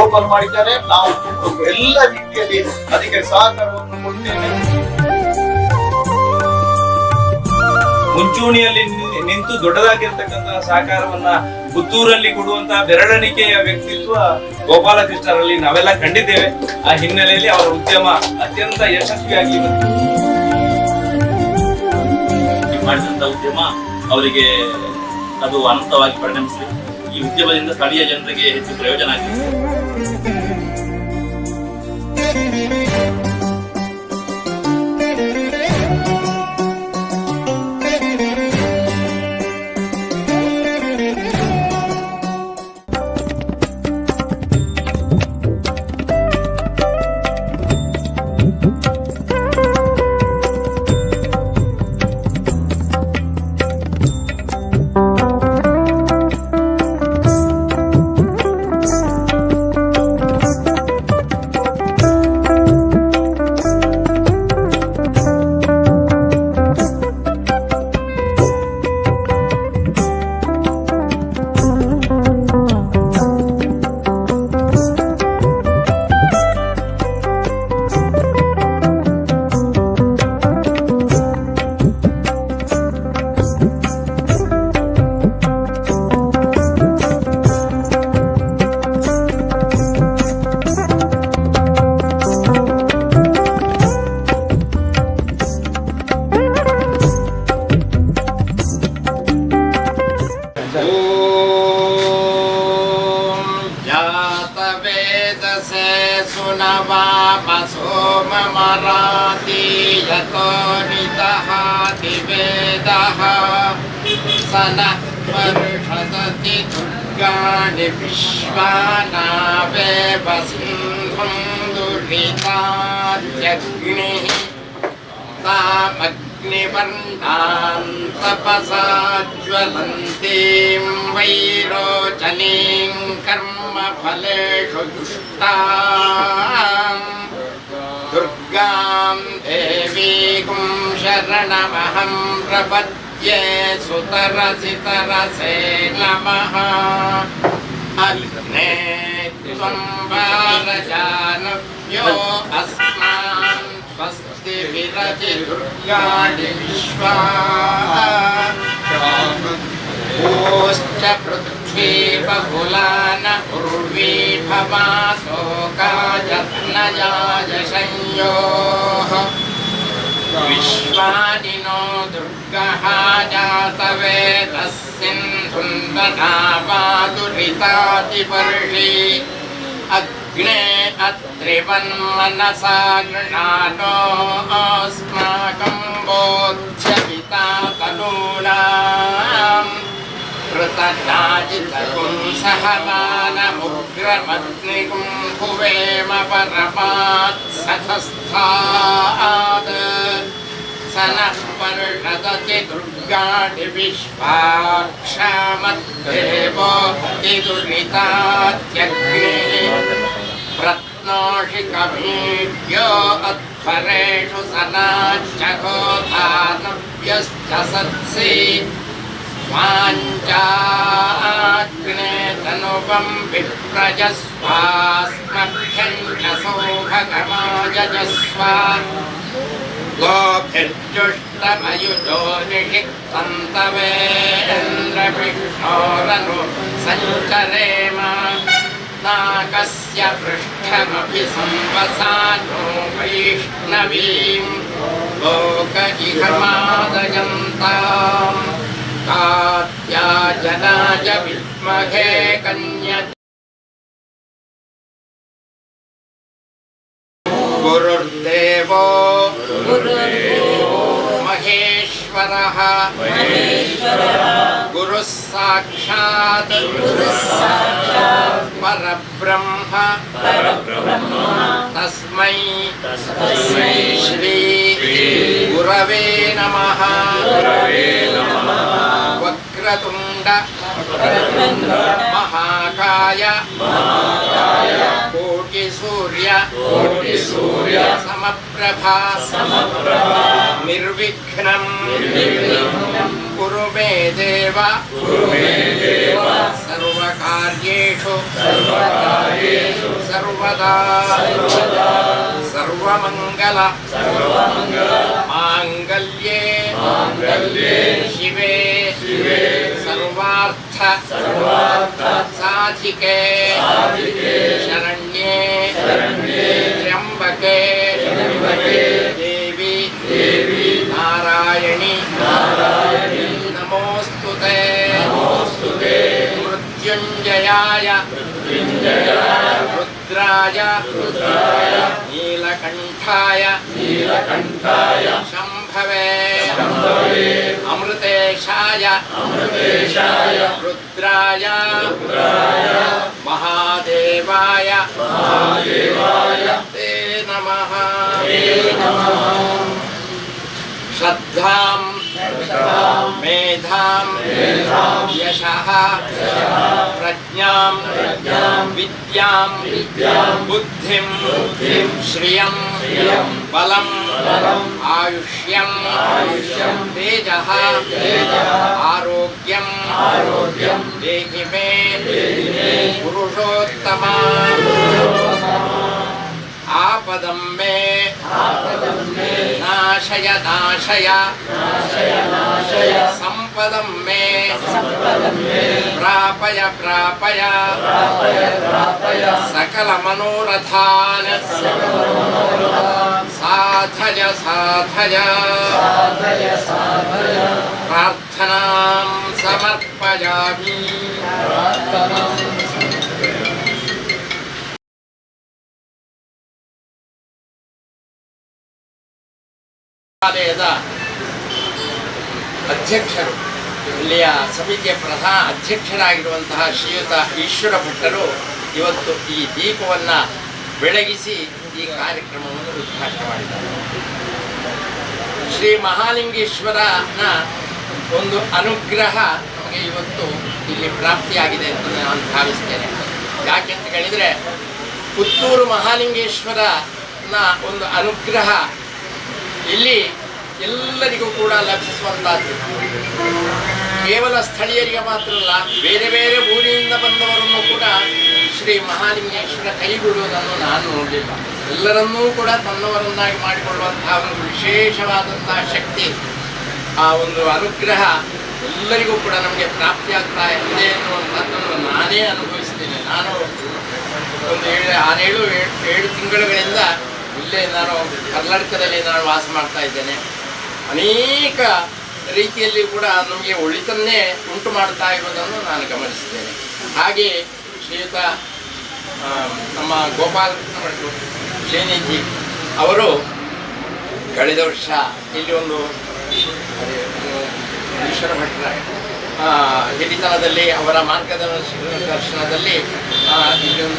Open ಮಾಡಿದ್ದಾರೆ. ನಾವು ಎಲ್ಲ ರೀತಿಯಲ್ಲಿ ಅದಕ್ಕೆ ಸಹಕಾರವನ್ನು ಕೊಡ್ತೇವೆ. ಮುಂಚೂಣಿಯಲ್ಲಿ ನಿಂತು ದೊಡ್ಡದಾಗಿರ್ತಕ್ಕಂತಹ ಸಹಕಾರವನ್ನ ಪುತ್ತೂರಲ್ಲಿ ಕೊಡುವಂತಹ ಬೆರಳೆಣಿಕೆಯ ವ್ಯಕ್ತಿತ್ವ ಗೋಪಾಲಕೃಷ್ಣರಲ್ಲಿ ನಾವೆಲ್ಲ ಕಂಡಿದ್ದೇವೆ. ಆ ಹಿನ್ನೆಲೆಯಲ್ಲಿ ಅವರ ಉದ್ಯಮ ಅತ್ಯಂತ ಯಶಸ್ವಿಯಾಗಿ ಮಾಡಿದಂತ ಉದ್ಯಮ ಅವರಿಗೆ ಅದು ಅನಂತವಾಗಿ ಪರಿಣಮಿಸಲಿ ಈ ಉದ್ಯಮದಿಂದ ಸ್ಥಳೀಯ ಜನರಿಗೆ ಹೆಚ್ಚು ಪ್ರಯೋಜನ ಆಗಿದೆ रातीयतो नितः दिवेदः दुर्गाणि विश्वानावेव सिंहं तामग्निवर्णान् तपसा ज्वलन्तीं वैरोचनीं कर्मफलेषु दुष्टा। त्वं शरणमहं प्रपद्ये सुतरसितरसे नमः अग्ने त्वं बालजानुभ्यो अस्मान् स्वस्तिभिरति दुर्गाणि विश्वा पृथ्वी बहुला न उर्वी भवासोकायत्नयाय संयोः विश्वानि नो दुर्गः जातवेदः सिन्धुन्दनावादुरितादिपर्षि अग्ने अत्रिवन्मनसा गृणानो अस्माकं बोध्यपिता तनूनाम् कृतनाजितकुं सहमानमुग्रमग्निकुं भुवेम परमात् सखस्थात् स नः पर्षदति दुर्गाणि विश्वाक्षामद्देवो दुरितात्यग्निः प्रत्नोषि कवीर्यो अध्वरेषु सनाच्चकोधानव्यश्च सत्सि वाञ्चाग्ने तनुपं विप्रजस्वास्मभ्यं च सौभगमायजस्व गोभिर्जुष्टमयुजो निषिक्तन्तवेन्द्रविष्णोरनु सञ्चरेम नाकस्य पृष्ठमपि संवसानो वैष्णवीं लोक इह मादयन्ताम् कात्याजनाय विद्महे कन्या गुरुर्देवो महेश्वरः गुरुः साक्षात् परब्रह्म तस्मै श्री गुरवे नमः వక్రతుండ మహాకాయ. కోటి సూర్య. కోటి సూర్య. సమప్రభా. సమప్రభా. నిర్విఘ్నం. కురు దేవ. కురు దేవ. సర్వకార్యేషు. సర్వకార్యేషు. సర్వదా. సర్వమంగళ. సర్వమంగళ. మాంగళ్యే. शिवे सर्वार्थ साधिके शरण्ये त्र्यम्बके देवी नारायणि नमोऽस्तु ते मृत्युञ्जयाय रुद्राय नीलकण्ठाय शम्भवे अमृतेशाय रुद्राय महादेवाय ते नमः श्रद्धां मेधाम् यशः प्रज्ञाम् विद्याम् बुद्धिम् श्रियम् बलम् आयुष्यम् तेजः आरोग्यम् देहि मे पुरुषोत्तमा आपदं मे नाशय नाशय। सम्पदं मे। प्रापय प्रापय। सकलमनोरथान्। साधय साधय। प्रार्थनां समर्पयामि। ದೇವಾಲಯದ ಅಧ್ಯಕ್ಷರು, ಇಲ್ಲಿಯ ಸಮಿತಿಯ ಪ್ರಧಾನ ಅಧ್ಯಕ್ಷರಾಗಿರುವಂತಹ ಶ್ರೀಯುತ ಈಶ್ವರ ಭಟ್ಟರು ಇವತ್ತು ಈ ದೀಪವನ್ನು ಬೆಳಗಿಸಿ ಈ ಕಾರ್ಯಕ್ರಮವನ್ನು ಉದ್ಘಾಟನೆ ಮಾಡಿದ್ದಾರೆ. ಶ್ರೀ ಮಹಾಲಿಂಗೇಶ್ವರನ ಒಂದು ಅನುಗ್ರಹ ನಮಗೆ ಇವತ್ತು ಇಲ್ಲಿ ಪ್ರಾಪ್ತಿಯಾಗಿದೆ ಅಂತ ನಾನು ಭಾವಿಸ್ತೇನೆ. ಯಾಕೆಂತ ಹೇಳಿದರೆ ಪುತ್ತೂರು ಮಹಾಲಿಂಗೇಶ್ವರನ ಒಂದು ಅನುಗ್ರಹ ಇಲ್ಲಿ ಎಲ್ಲರಿಗೂ ಕೂಡ ಲಭಿಸುವಂತಹದ್ದು ಕೇವಲ ಸ್ಥಳೀಯರಿಗೆ ಮಾತ್ರ ಅಲ್ಲ, ಬೇರೆ ಬೇರೆ ಊರಿನಿಂದ ಬಂದವರನ್ನು ಕೂಡ ಶ್ರೀ ಮಹಾಲಿಂಗೇಶ್ವರ ಕೈ ಬಿಡುವುದನ್ನು ನಾನು ನೋಡಲಿಲ್ಲ. ಎಲ್ಲರನ್ನೂ ಕೂಡ ತನ್ನವರನ್ನಾಗಿ ಮಾಡಿಕೊಳ್ಳುವಂತಹ ಒಂದು ವಿಶೇಷವಾದಂತಹ ಶಕ್ತಿ, ಆ ಒಂದು ಅನುಗ್ರಹ ಎಲ್ಲರಿಗೂ ಕೂಡ ನಮಗೆ ಪ್ರಾಪ್ತಿಯಾಗ್ತಾ ಇದೆ ಅನ್ನುವಂಥದ್ದನ್ನು ನಾನೇ ಅನುಭವಿಸಿದ್ದೇನೆ ನಾನು ಒಂದು ಏಳು ಆರೇಳು ಏಳು ಏಳು ತಿಂಗಳುಗಳಿಂದ ಇಲ್ಲೇ ನಾನು ಕರ್ನಾಟಕದಲ್ಲಿ ನಾನು ವಾಸ ಮಾಡ್ತಾ ಇದ್ದೇನೆ. ಅನೇಕ ರೀತಿಯಲ್ಲಿ ಕೂಡ ನಮಗೆ ಒಳಿತನ್ನೇ ಉಂಟು ಮಾಡ್ತಾ ಇರುವುದನ್ನು ನಾನು ಗಮನಿಸಿದ್ದೇನೆ. ಹಾಗೆ ಶ್ರೀಯುತ ನಮ್ಮ ಗೋಪಾಲ ಭಟ್ರು ಶ್ರೀನಿಧಿ ಅವರು ಕಳೆದ ವರ್ಷ ಇಲ್ಲಿ ಒಂದು ಈಶ್ವರ ಭಟ್ರ ಹಿರಿತನದಲ್ಲಿ ಅವರ ಮಾರ್ಗದರ್ಶನದಲ್ಲಿ ಇಲ್ಲಿ ಒಂದು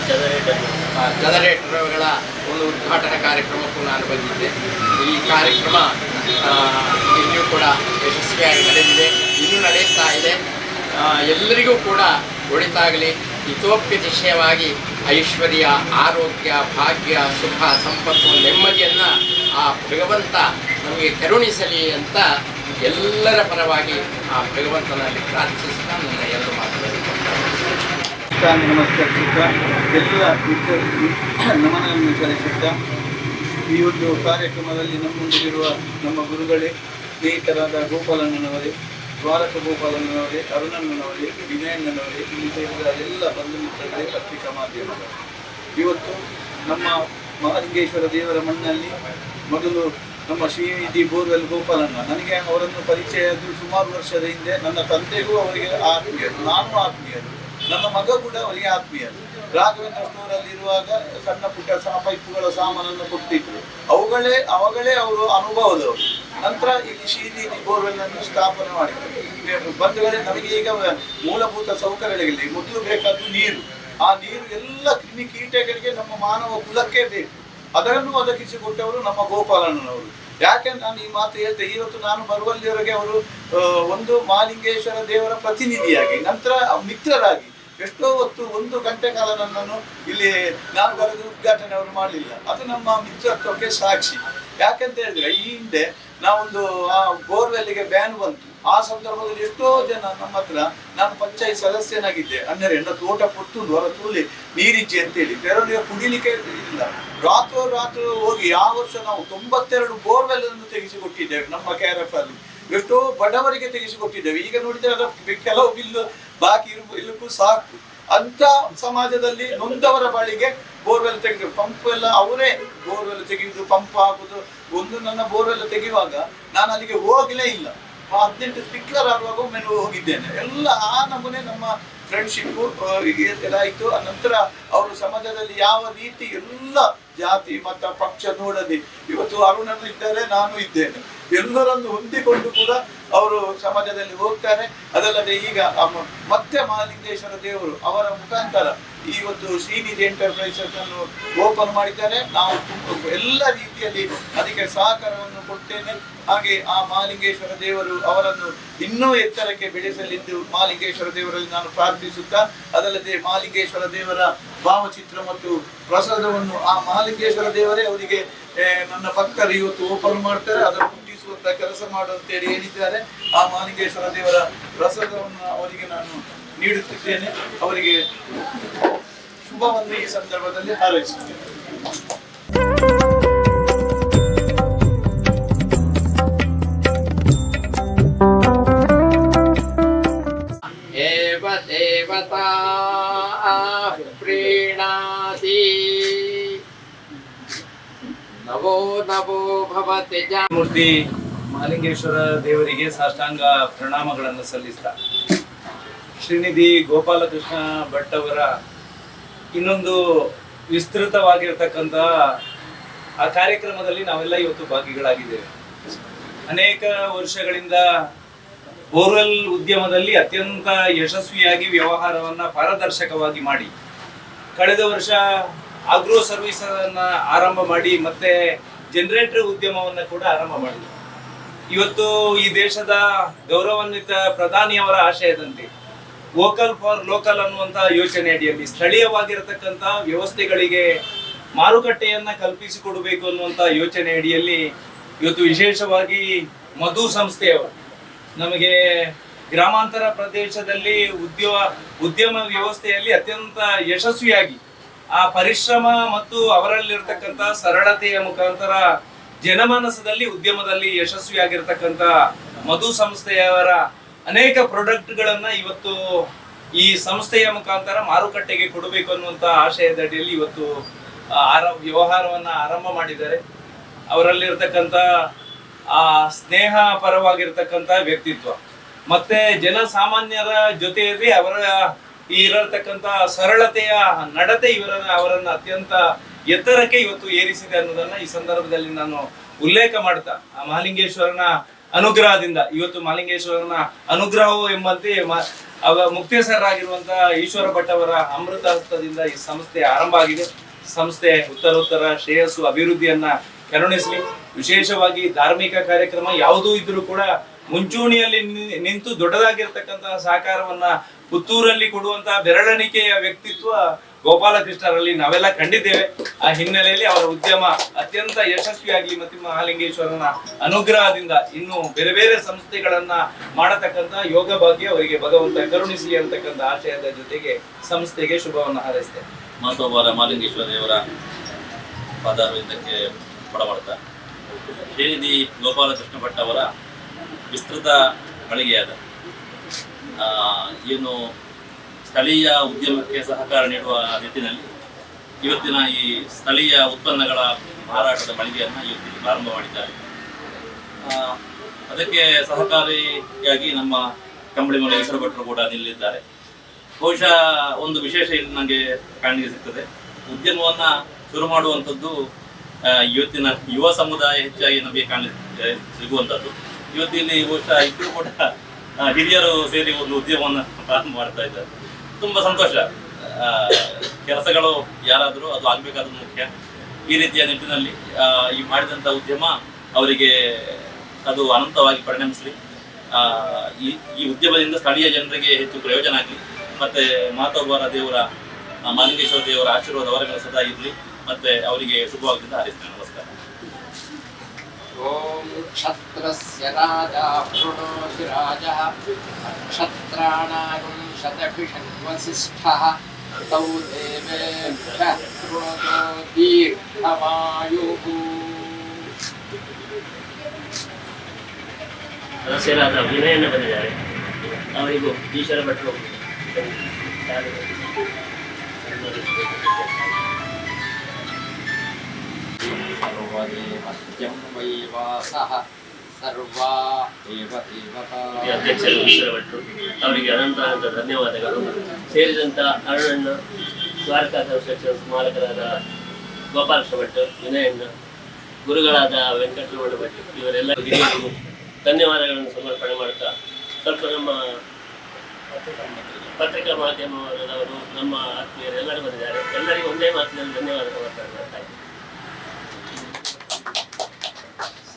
ಜನರೇಟರ್ಗಳ ಒಂದು ಉದ್ಘಾಟನಾ ಕಾರ್ಯಕ್ರಮಕ್ಕೂ ನಾನು ಬಂದಿದ್ದೆ. ಈ ಕಾರ್ಯಕ್ರಮ ಇನ್ನೂ ಕೂಡ ಯಶಸ್ವಿಯಾಗಿ ನಡೆದಿದೆ. ಇನ್ನೂ ನಡೆಯುತ್ತಾ ಇದೆ. ಎಲ್ಲರಿಗೂ ಕೂಡ ಒಳಿತಾಗಲಿ. ಹಿತೋಪ್ಯತಿಶಯವಾಗಿ ಐಶ್ವರ್ಯ, ಆರೋಗ್ಯ, ಭಾಗ್ಯ, ಸುಖ, ಸಂಪತ್ತು, ನೆಮ್ಮದಿಯನ್ನು ಆ ಭಗವಂತ ನಮಗೆ ಕರುಣಿಸಲಿ ಅಂತ ಎಲ್ಲರ ಪರವಾಗಿ ಆ ಭಗವಂತನಲ್ಲಿ ಪ್ರಾರ್ಥಿಸುತ್ತಾ ನನ್ನ ಮಾತುಗಳು ಸಾಷ್ಟಾಂಗ ನಮಸ್ಕರಿಸುತ್ತಾ ಎಲ್ಲ ನಮನವನ್ನು ಸಲ್ಲಿಸುತ್ತಾ ಈ ಒಂದು ಕಾರ್ಯಕ್ರಮದಲ್ಲಿ ನಮ್ಮೊಂದಿಗಿರುವ ನಮ್ಮ ಗುರುಗಳೇ, ಸ್ನೇಹಿತರಾದ ಗೋಪಾಲಣ್ಣನವರೇ, ದ್ವಾರಕ ಗೋಪಾಲಣ್ಣನವರೇ, ಅರುಣಣ್ಣನವರೇ ವಿನಯಣ್ಣನವರೇ ಇಲ್ಲಿ ಸೇರಿದ ಎಲ್ಲ ಬಂಧು ಮಿತ್ರರೇ ಪತ್ರಿಕಾ ಮಾಧ್ಯಮಗಳು ಇವತ್ತು ನಮ್ಮ ಮಹಾಲಿಂಗೇಶ್ವರ ದೇವರ ಮಣ್ಣಲ್ಲಿ ಮೊದಲು ನಮ್ಮ ಶ್ರೀನಿಧಿ ಬೋರ್ವೆಲ್ ಗೋಪಾಲಣ್ಣ. ನನಗೆ ಅವರನ್ನು ಪರಿಚಯ ಸುಮಾರು ವರ್ಷದ ಹಿಂದೆ ನನ್ನ ತಂದೆಗೂ ಅವರಿಗೆ ಆತ್ಮೀಯರು, ನಾನು ಆತ್ಮೀಯರು. ನನ್ನ ಮಗ ಕೂಡ ಅವರಿಗೆ ಆತ್ಮೀಯ. ರಾಘವೇಂದ್ರ ಸ್ಟೋರ್ ಅಲ್ಲಿ ಇರುವಾಗ ಸಣ್ಣ ಪುಟ್ಟ ಪೈಪುಗಳ ಸಾಮಾನನ್ನು ಕೊಡ್ತಿದ್ರು. ಅವುಗಳೇ ಅವುಗಳೇ ಅವರು ಅನುಭವದವರು. ನಂತರ ಇಲ್ಲಿ ಶೀಲಿ ಬೋರ್ವೆಲ್ ಅನ್ನು ಸ್ಥಾಪನೆ ಮಾಡಿದ್ರು. ಬಂಧುಗಳೇ ನಮಗೆ ಈಗ ಮೂಲಭೂತ ಸೌಕರ್ಯಗಳಿಲ್ಲ ಮೊದಲು ಬೇಕಾದ್ದು ನೀರು. ಆ ನೀರು ಎಲ್ಲ ಕ್ರಿಮಿ ಕೀಟಗಳಿಗೆ ನಮ್ಮ ಮಾನವ ಕುಲಕ್ಕೆ ಬೇಕು. ಅದನ್ನು ಒದಗಿಸಿಕೊಟ್ಟವರು ನಮ್ಮ ಗೋಪಾಲಣ್ಣನವರು. ಯಾಕೆ ನಾನು ಈ ಮಾತು ಹೇಳ್ತೆ? ಇವತ್ತು ನಾನು ಬರುವಲ್ಲಿವರೆಗೆ ಅವರು ಒಂದು ಮಾಲಿಂಗೇಶ್ವರ ದೇವರ ಪ್ರತಿನಿಧಿಯಾಗಿ, ನಂತರ ಮಿತ್ರರಾಗಿ ಎಷ್ಟೋ ಹೊತ್ತು ಒಂದು ಗಂಟೆ ಕಾಲ ನನ್ನನ್ನು ಇಲ್ಲಿ ನಾನು ಬರೆದು ಉದ್ಘಾಟನೆ ಅವರು ಮಾಡಲಿಲ್ಲ. ಅದು ನಮ್ಮ ಮಿತ್ರತ್ವಕ್ಕೆ ಸಾಕ್ಷಿ. ಯಾಕಂತ ಹೇಳಿದ್ರೆ, ಈ ಹಿಂದೆ ನಾವೊಂದು, ಆ ಬೋರ್ವೆಲ್ಗೆ ಬ್ಯಾನ್ ಬಂತು. ಆ ಸಂದರ್ಭದಲ್ಲಿ ಎಷ್ಟೋ ಜನ ನಮ್ಮ ಹತ್ರ ನಾನು ಪಂಚಾಯತ್ ಸದಸ್ಯನಾಗಿದ್ದೆ. ಅಂದರೆ ನನ್ನ ತೋಟ ಕೊಟ್ಟು ಹೊರ ತೂಲಿ ನೀರಿಜ್ಜಿ ಅಂತೇಳಿ. ಬೇರೆಯವರಿಗೆ ಕುಡಿಲಿಕ್ಕೆ ಇಲ್ಲ ರಾತ್ರೋ ರಾತ್ರಿ ಹೋಗಿ, ಆ ವರ್ಷ ನಾವು ತೊಂಬತ್ತೆರಡು ಬೋರ್ವೆಲ್ ಅನ್ನು ತೆಗೆಸಿಕೊಟ್ಟಿದ್ದೇವೆ ನಮ್ಮ ಕೆ ಆರ್ ಎಫ್ ಅಲ್ಲಿ. ಎಷ್ಟೋ ಬಡವರಿಗೆ ತೆಗೆಸಿಕೊಟ್ಟಿದ್ದೇವೆ. ಈಗ ನೋಡಿದ್ರೆ ಅದರ ಕೆಲವು ಬಿಲ್ ಬಾಕಿ ಇರು ಸಾಕು. ಅಂತ ಸಮಾಜದಲ್ಲಿ ನೊಂದವರ ಬಳಿಗೆ ಬೋರ್ವೆಲ್ ತೆಗೆದು ಪಂಪ್ ಎಲ್ಲ ಅವರೇ ಬೋರ್ವೆಲ್ ತೆಗೆಯುವುದು ಪಂಪ್ ಹಾಕುದು. ಒಂದು ನನ್ನ ಬೋರ್ವೆಲ್ ತೆಗೆಯುವಾಗ ನಾನು ಅಲ್ಲಿಗೆ ಹೋಗಲೇ ಇಲ್ಲ. ಹದಿನೆಂಟು ಸ್ಪಿಕ್ಲರ್ ಆಗುವಾಗ ಒಮ್ಮೆ ಹೋಗಿದ್ದೇನೆ. ಎಲ್ಲ ಆ ನಮೂನೆ ನಮ್ಮ ಫ್ರೆಂಡ್ಶಿಪ್ಪು ಇದಾಯಿತು ನಂತರ ಅವರು ಸಮಾಜದಲ್ಲಿ ಯಾವ ರೀತಿ ಎಲ್ಲ ಜಾತಿ, ಮತ, ಪಕ್ಷ ನೋಡದೆ ಇವತ್ತು ಅರುಣನು ಇದ್ದಾರೆ, ನಾನು ಇದ್ದೇನೆ. ಎಲ್ಲರನ್ನು ಹೊಂದಿಕೊಂಡು ಕೂಡ ಅವರು ಸಮಾಜದಲ್ಲಿ ಹೋಗ್ತಾರೆ. ಅದಲ್ಲದೆ ಈಗ ಮತ್ತೆ ಮಹಾಲಿಂಗೇಶ್ವರ ದೇವರು ಅವರ ಮುಖಾಂತರ ಇವತ್ತು ಶ್ರೀನಿಧಿ ಎಂಟರ್ಪ್ರೈಸಸ್ ಅನ್ನು ಓಪನ್ ಮಾಡಿದ್ದಾರೆ. ನಾವು ಎಲ್ಲ ರೀತಿಯಲ್ಲಿ ಅದಕ್ಕೆ ಸಹಕಾರವನ್ನು ಕೊಡ್ತೇನೆ. ಹಾಗೆ ಆ ಮಹಾಲಿಂಗೇಶ್ವರ ದೇವರು ಅವರನ್ನು ಇನ್ನೂ ಎತ್ತರಕ್ಕೆ ಬೆಳೆಸಲಿದ್ದು ಮಹಾಲಿಂಗೇಶ್ವರ ದೇವರಲ್ಲಿ ನಾನು ಪ್ರಾರ್ಥಿಸುತ್ತಾ, ಅದಲ್ಲದೆ ಮಹಾಲಿಂಗೇಶ್ವರ ದೇವರ ಭಾವಚಿತ್ರ ಮತ್ತು ಪ್ರಸಾದವನ್ನು ಆ ಮಹಾಲಿಂಗೇಶ್ವರ ದೇವರೇ ಅವರಿಗೆ ನನ್ನ ಭಕ್ತರು ಇವತ್ತು ಓಪನ್ ಮಾಡ್ತಾರೆ, ಅದನ್ನು ಮುಟ್ಟಿಸುವಂತ ಕೆಲಸ ಮಾಡುವಂತೇಳಿ ಹೇಳಿದ್ದಾರೆ. ಆ ಮಹಾಲಿಂಗೇಶ್ವರ ದೇವರ ಪ್ರಸಾದವನ್ನು ಅವರಿಗೆ ನಾನು ನೀಡುತ್ತಿದ್ದೇನೆ. ಅವರಿಗೆ ಶುಭವನ್ನು ಈ ಸಂದರ್ಭದಲ್ಲಿ ಹಾರೈಸುತ್ತೇನೆ. एव ನಮೋ ನವೋ ಭವತೆ ಮೂರ್ತಿ ಮಹಾಲಿಂಗೇಶ್ವರ ದೇವರಿಗೆ ಸಾಷ್ಟಾಂಗ ಪ್ರಣಾಮಗಳನ್ನು ಸಲ್ಲಿಸ್ತಾ. ಶ್ರೀನಿಧಿ ಗೋಪಾಲಕೃಷ್ಣ ಭಟ್ ಅವರ ಇನ್ನೊಂದು ವಿಸ್ತೃತವಾಗಿರ್ತಕ್ಕಂತಹ ಆ ಕಾರ್ಯಕ್ರಮದಲ್ಲಿ ನಾವೆಲ್ಲ ಇವತ್ತು ಭಾಗಿಗಳಾಗಿದ್ದೇವೆ. ಅನೇಕ ವರ್ಷಗಳಿಂದ ಬೋರ್ವೆಲ್ ಉದ್ಯಮದಲ್ಲಿ ಅತ್ಯಂತ ಯಶಸ್ವಿಯಾಗಿ ವ್ಯವಹಾರವನ್ನ ಪಾರದರ್ಶಕವಾಗಿ ಮಾಡಿ. ಕಳೆದ ವರ್ಷ ಆಗ್ರೋ ಸರ್ವಿಸ್ ಆರಂಭ ಮಾಡಿ ಮತ್ತೆ ಜನರೇಟರ್ ಉದ್ಯಮವನ್ನ ಕೂಡ ಆರಂಭ ಮಾಡಿದ್ರು. ಇವತ್ತು ಈ ದೇಶದ ಗೌರವಾನ್ವಿತ ಪ್ರಧಾನಿಯವರ ಆಶಯದಂತೆ ವೋಕಲ್ ಫಾರ್ ಲೋಕಲ್ ಅನ್ನುವಂತ ಯೋಚನೆ ಅಡಿಯಲ್ಲಿ ಸ್ಥಳೀಯವಾಗಿರತಕ್ಕಂತ ವ್ಯವಸ್ಥೆಗಳಿಗೆ ಮಾರುಕಟ್ಟೆಯನ್ನ ಕಲ್ಪಿಸಿಕೊಡಬೇಕು ಅನ್ನುವಂತ ಯೋಚನೆ ಅಡಿಯಲ್ಲಿ ಇವತ್ತು ವಿಶೇಷವಾಗಿ ಮಧು ಸಂಸ್ಥೆಯವರು, ನಮಗೆ ಗ್ರಾಮಾಂತರ ಪ್ರದೇಶದಲ್ಲಿ ಉದ್ಯೋಗ ಉದ್ಯಮ ವ್ಯವಸ್ಥೆಯಲ್ಲಿ ಅತ್ಯಂತ ಯಶಸ್ವಿಯಾಗಿ ಆ ಪರಿಶ್ರಮ ಮತ್ತು ಅವರಲ್ಲಿರ್ತಕ್ಕಂಥ ಸರಳತೆಯ ಮುಖಾಂತರ ಜನಮಾನಸದಲ್ಲಿ, ಉದ್ಯಮದಲ್ಲಿ ಯಶಸ್ವಿಯಾಗಿರ್ತಕ್ಕಂಥ ಮಧು ಸಂಸ್ಥೆಯವರ ಅನೇಕ ಪ್ರಾಡಕ್ಟ್ಗಳನ್ನ ಇವತ್ತು ಈ ಸಂಸ್ಥೆಯ ಮುಖಾಂತರ ಮಾರುಕಟ್ಟೆಗೆ ಕೊಡಬೇಕು ಅನ್ನುವಂತ ಆಶಯದ ಅಡಿಯಲ್ಲಿ ಇವತ್ತು ಆರ, ವ್ಯವಹಾರವನ್ನ ಆರಂಭ ಮಾಡಿದ್ದಾರೆ. ಅವರಲ್ಲಿರ್ತಕ್ಕಂಥ, ಆ, ಸ್ನೇಹ ಪರವಾಗಿರ್ತಕ್ಕಂಥ ವ್ಯಕ್ತಿತ್ವ. ಮತ್ತೆ ಜನಸಾಮಾನ್ಯರ ಜೊತೆಯಲ್ಲಿ ಅವರ ಇರತಕ್ಕಂಥ ಸರಳತೆಯ ನಡತೆ ಇವರ ಅವರನ್ನ ಅತ್ಯಂತ ಎತ್ತರಕ್ಕೆ ಇವತ್ತು ಏರಿಸಿದೆ ಅನ್ನೋದನ್ನ ಈ ಸಂದರ್ಭದಲ್ಲಿ ನಾನು ಉಲ್ಲೇಖ ಮಾಡ್ತಾ. ಆ ಮಹಾಲಿಂಗೇಶ್ವರನ ಅನುಗ್ರಹದಿಂದ, ಇವತ್ತು ಮಹಾಲಿಂಗೇಶ್ವರನ ಅನುಗ್ರಹವು ಎಂಬಂತೆ ಅವ ಮುಕ್ತೇಸರಾಗಿರುವಂತಹ ಈಶ್ವರ ಭಟ್ ಅವರ ಅಮೃತ ಹಸ್ತದಿಂದ ಈ ಸಂಸ್ಥೆ ಆರಂಭ ಆಗಿದೆ. ಸಂಸ್ಥೆ ಉತ್ತರೋತ್ತರ ಶ್ರೇಯಸ್ಸು ಅಭಿವೃದ್ಧಿಯನ್ನ ಕರುಣಿಸಲಿ. ವಿಶೇಷವಾಗಿ ಧಾರ್ಮಿಕ ಕಾರ್ಯಕ್ರಮ ಯಾವುದೂ ಇದ್ರೂ ಕೂಡ ಮುಂಚೂಣಿಯಲ್ಲಿ ನಿಂತು ದೊಡ್ಡದಾಗಿರ್ತಕ್ಕಂತಹ ಸಹಕಾರವನ್ನ ಪುತ್ತೂರಲ್ಲಿ ಕೊಡುವಂತಹ ಬೆರಳೆಣಿಕೆಯ ವ್ಯಕ್ತಿತ್ವ ಗೋಪಾಲಕೃಷ್ಣರಲ್ಲಿ ನಾವೆಲ್ಲ ಕಂಡಿದ್ದೇವೆ. ಆ ಹಿನ್ನೆಲೆಯಲ್ಲಿ ಅವರ ಉದ್ಯಮ ಅತ್ಯಂತ ಯಶಸ್ವಿಯಾಗಿ ಮತ್ತು ಮಹಾಲಿಂಗೇಶ್ವರನ ಅನುಗ್ರಹದಿಂದ ಇನ್ನು ಬೇರೆ ಬೇರೆ ಸಂಸ್ಥೆಗಳನ್ನ ಮಾಡತಕ್ಕಂತ ಯೋಗ ಭಾಗ್ಯ ಅವರಿಗೆ ಭಗವಂತ ಕರುಣಿಸಿ ಅಂತಕ್ಕಂಥ ಆಶಯದ ಜೊತೆಗೆ ಸಂಸ್ಥೆಗೆ ಶುಭವನ್ನು ಹಾರೈಸ್ತೇನೆ. ಮಹತ್ವವಾದ ಮಹಾಲಿಂಗೇಶ್ವರ ದೇವರ ಪಾದಾರವಿಂದಕ್ಕೆ ಕೊಡಮಾಡ್ತಾ ಶ್ರೀನಿಧಿ ಗೋಪಾಲಕೃಷ್ಣ ಭಟ್ ಅವರ ವಿಸ್ತೃತ ಮಳಿಗೆಯಾದ ಏನು ಸ್ಥಳೀಯ ಉದ್ಯಮಕ್ಕೆ ಸಹಕಾರ ನೀಡುವ ನಿಟ್ಟಿನಲ್ಲಿ ಇವತ್ತಿನ ಈ ಸ್ಥಳೀಯ ಉತ್ಪನ್ನಗಳ ಮಾರಾಟದ ಮಳಿಗೆಯನ್ನು ಇವತ್ತಿಗೆ ಪ್ರಾರಂಭ ಮಾಡಿದ್ದಾರೆ. ಅದಕ್ಕೆ ಸಹಕಾರಿಯಾಗಿ ನಮ್ಮ ಕಂಬಳಿ ಮನೆ ಹೆಸರು ಭಟ್ರು ಕೂಡ ನಿಲ್ಲಿದ್ದಾರೆ. ಬಹುಶಃ ಒಂದು ವಿಶೇಷ ಇಲ್ಲಿ ನನಗೆ ಕಾಣಿಗೆ ಸಿಗ್ತದೆ. ಉದ್ಯಮವನ್ನು ಶುರು ಮಾಡುವಂಥದ್ದು ಇವತ್ತಿನ ಯುವ ಸಮುದಾಯ ಹೆಚ್ಚಾಗಿ ನಮಗೆ ಕಾಣಲಿಕ್ಕೆ ಸಿಗುವಂಥದ್ದು. ಇವತ್ತಿಲ್ಲಿ ಬಹುಶಃ ಇಬ್ಬರು ಕೂಡ ಹಿರಿಯರು ಸೇರಿ ಒಂದು ಉದ್ಯಮವನ್ನು ಪ್ರಾರಂಭ ಮಾಡ್ತಾ ಇದ್ದಾರೆ. ತುಂಬಾ ಸಂತೋಷ. ಕೆಲಸಗಳು ಯಾರಾದರೂ ಅದು ಆಗ್ಬೇಕಾದ್ದು ಮುಖ್ಯ. ಈ ರೀತಿಯ ನಿಟ್ಟಿನಲ್ಲಿ ಈ ಮಾಡಿದಂಥ ಉದ್ಯಮ ಅವರಿಗೆ ಅದು ಅನಂತವಾಗಿ ಪರಿಣಮಿಸಲಿ. ಆ, ಈ ಈ ಉದ್ಯಮದಿಂದ ಸ್ಥಳೀಯ ಜನರಿಗೆ ಹೆಚ್ಚು ಪ್ರಯೋಜನ ಆಗಲಿ ಮತ್ತೆ ಮಾತೋಬಾರ ದೇವರ ಮಾಲಿಂಗೇಶ್ವರ ದೇವರ ಆಶೀರ್ವಾದ ಅವರ ಮೇಲೆ ಸದಾ ಇರಲಿ ಮತ್ತೆ ಅವರಿಗೆ ಶುಭವಾಗದಿಂದ ಹಾರೈಸ್ತೇನೆ. ॐ क्षत्रस्य राजा प्रणोधिराजः क्षत्राणागं शतभिषण्वसिष्ठः। तौ देवेभ्यः प्रणतो दीर्घमायुः ईश्वर भट्ट ಅಧ್ಯಕ್ಷರು ಹೆಸರುಬಿಟ್ಟು ಅವರಿಗೆ ಅನಂತ ಅನಂತ ಧನ್ಯವಾದಗಳು. ಸೇರಿದಂತ ಅರುಣಣ್ಣ ಸ್ವಾರ್ಥ ಕನ್ಸ್ಟ್ರಕ್ಷನ್ಸ್ ಸ್ಮಾರಕರಾದ ಗೋಪಾಲಕೃಷ್ಣ ಭಟ್ ವಿನಯಣ್ಣ ಗುರುಗಳಾದ ವೆಂಕಟರಮಣ ಭಟ್ ಇವರೆಲ್ಲ ಹಿರಿಯರಿಗೂ ಧನ್ಯವಾದಗಳನ್ನು ಸಮರ್ಪಣೆ ಮಾಡ್ತಾ ಸ್ವಲ್ಪ ನಮ್ಮ ಪತ್ರಿಕಾ ಮಾಧ್ಯಮದವರು ನಮ್ಮ ಆತ್ಮೀಯರು ಎಲ್ಲರೂ ಬಂದಿದ್ದಾರೆ. ಎಲ್ಲರಿಗೂ ಒಂದೇ ಮಾತಿನಲ್ಲಿ ಧನ್ಯವಾದಗಳು ಮಾಡ್ತಾರೆ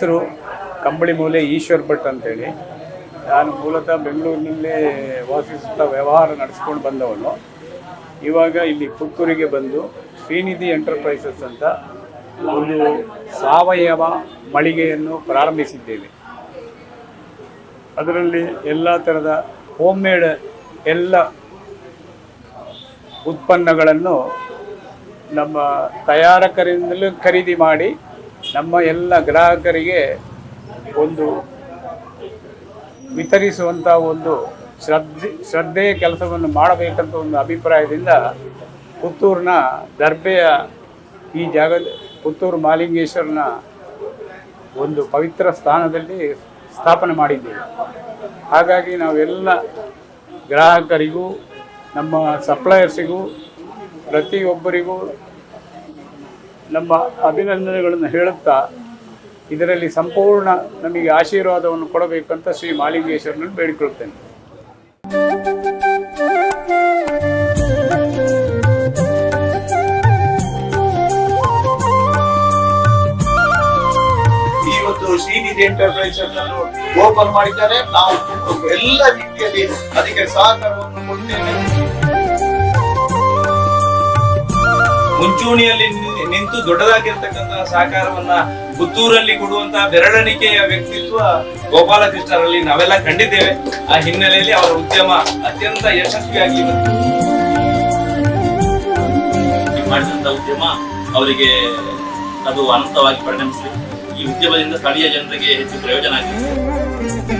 ಹೆಸರು ಕಂಬಳಿ ಮೂಲೆ ಈಶ್ವರ್ ಭಟ್ ಅಂತೇಳಿ ನಾನು ಮೂಲತಃ ಬೆಂಗಳೂರಿನಲ್ಲಿ ವಾಸಿಸುತ್ತಾ ವ್ಯವಹಾರ ನಡೆಸ್ಕೊಂಡು ಬಂದವನು. ಇವಾಗ ಇಲ್ಲಿ ಪುತ್ತೂರಿಗೆ ಬಂದು ಶ್ರೀನಿಧಿ ಎಂಟರ್ಪ್ರೈಸಸ್ ಅಂತ ಒಂದು ಸಾವಯವ ಮಳಿಗೆಯನ್ನು ಪ್ರಾರಂಭಿಸಿದ್ದೇವೆ ಅದರಲ್ಲಿ ಎಲ್ಲ ಥರದ ಹೋಮ್ ಮೇಡ್ ಎಲ್ಲ ಉತ್ಪನ್ನಗಳನ್ನು ನಮ್ಮ ತಯಾರಕರಿಂದಲೂ ಖರೀದಿ ಮಾಡಿ ನಮ್ಮ ಎಲ್ಲ ಗ್ರಾಹಕರಿಗೆ ಒಂದು ವಿತರಿಸುವಂಥ ಒಂದು ಶ್ರದ್ಧೆ, ಶ್ರದ್ಧೆಯ ಕೆಲಸವನ್ನು ಮಾಡಬೇಕಂತ ಒಂದು ಅಭಿಪ್ರಾಯದಿಂದ ಪುತ್ತೂರಿನ ದರ್ಬೆಯ ಈ ಜಾಗ, ಪುತ್ತೂರು ಮಾಲಿಂಗೇಶ್ವರನ ಒಂದು ಪವಿತ್ರ ಸ್ಥಾನದಲ್ಲಿ ಸ್ಥಾಪನೆ ಮಾಡಿದ್ದೇವೆ. ಹಾಗಾಗಿ ನಾವೆಲ್ಲ ಗ್ರಾಹಕರಿಗೂ, ನಮ್ಮ ಸಪ್ಲಯರ್ಸಿಗೂ, ಪ್ರತಿಯೊಬ್ಬರಿಗೂ ನಮ್ಮ ಅಭಿನಂದನೆಗಳನ್ನು ಹೇಳುತ್ತಾ ಇದರಲ್ಲಿ ಸಂಪೂರ್ಣ ನಮಗೆ ಆಶೀರ್ವಾದವನ್ನು ಕೊಡಬೇಕಂತ ಶ್ರೀ ಮಾಲಿಂಗೇಶ್ವರನನ್ನು ಬೇಡಿಕೊಳ್ಳುತ್ತೇನೆ. ಇವತ್ತು ಶ್ರೀನಿಧಿ ಎಂಟರ್ಪ್ರೈಸ್ ಅನ್ನು ಓಪನ್ ಮಾಡಿದ್ದಾರೆ. ನಾವು ಎಲ್ಲ ರೀತಿಯಲ್ಲಿ ಅದಕ್ಕೆ ಸಹಕಾರವನ್ನು ಕೊಡ್ತೇವೆ. ಮುಂಚೂಣಿಯಲ್ಲಿ ನಿಂತು ದೊಡ್ಡದಾಗಿರ್ತಕ್ಕಂತಹ ಸಹಕಾರವನ್ನ ಪುತ್ತೂರಲ್ಲಿ ಕೊಡುವಂತಹ ಬೆರಳಣಿಕೆಯ ವ್ಯಕ್ತಿತ್ವ ಗೋಪಾಲಕೃಷ್ಣರಲ್ಲಿ ನಾವೆಲ್ಲ ಕಂಡಿದ್ದೇವೆ. ಆ ಹಿನ್ನೆಲೆಯಲ್ಲಿ ಅವರ ಉದ್ಯಮ ಅತ್ಯಂತ ಯಶಸ್ವಿಯಾಗಿ ಮಾಡಿದಂತ ಉದ್ಯಮ ಅವರಿಗೆ ಅದು ಅನಂತವಾಗಿ ಪರಿಣಮಿಸಿದೆ. ಈ ಉದ್ಯಮದಿಂದ ಸ್ಥಳೀಯ ಜನರಿಗೆ ಹೆಚ್ಚು ಪ್ರಯೋಜನ ಆಗಲಿ